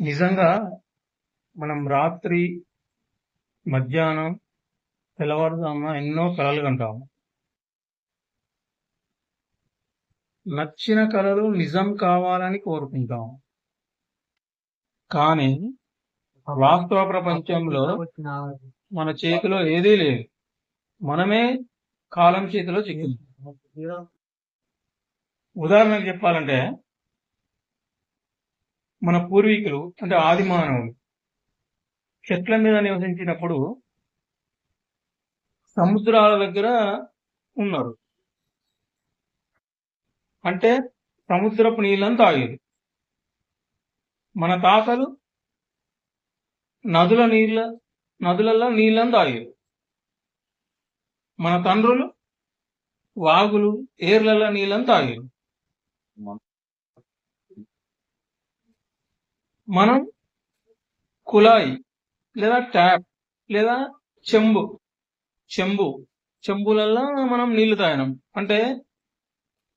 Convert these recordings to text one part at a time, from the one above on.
నిజంగా మనం రాత్రి, మధ్యాహ్నం, తెల్లవారుజామున ఎన్నో కళలు కంటాము. నచ్చిన కళలు నిజం కావాలని కోరుకుంటాం. కానీ వాస్తవ ప్రపంచంలో మన చేతిలో ఏదీ లేదు. మనమే కాలం చేతిలో చిక్కింది. ఉదాహరణకు చెప్పాలంటే మన పూర్వీకులు అంటే ఆది మానవులు చెట్ల మీద నివసించినప్పుడు సముద్రాల దగ్గర ఉన్నారు. అంటే సముద్రపు నీళ్ళని తాగేది. మన తాతలు నదుల నీళ్ళ నదులలో నీళ్ళని తాగేది. మన తండ్రులు వాగులు, ఏర్లలో నీళ్ళని తాగేది. మనం కుళాయి లేదా ట్యాప్ లేదా చెంబు చెంబు చెంబులల్లో మనం నీళ్ళు తాగినాం. అంటే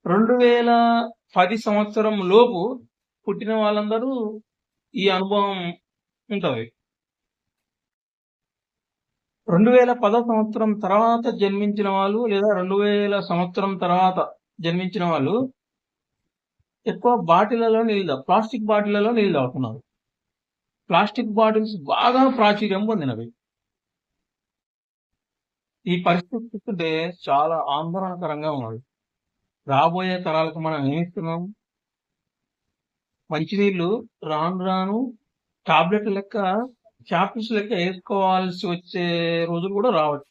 రెండు వేల పది సంవత్సరం లోపు పుట్టిన వాళ్ళందరూ ఈ అనుభవం ఉంటుంది. రెండు వేల పదో సంవత్సరం తర్వాత జన్మించిన వాళ్ళు లేదా రెండు వేల సంవత్సరం తర్వాత జన్మించిన వాళ్ళు ఎక్కువ బాటిళ్ళలో నీళ్ళు ప్లాస్టిక్ బాటిళ్ళలో నీళ్ళు తాగుతున్నారు. ప్లాస్టిక్ బాటిల్స్ బాగా ప్రాచుర్యం పొందినవి. ఈ పరిస్థితి చూస్తుంటే చాలా ఆందోళనకరంగా ఉన్నది. రాబోయే తరాలకు మనం ఏమిస్తున్నాం మంచినీళ్ళు రాను రాను టాబ్లెట్ లెక్క క్యాప్సూల్స్ లెక్క వేసుకోవాల్సి వచ్చే రోజులు కూడా రావచ్చు.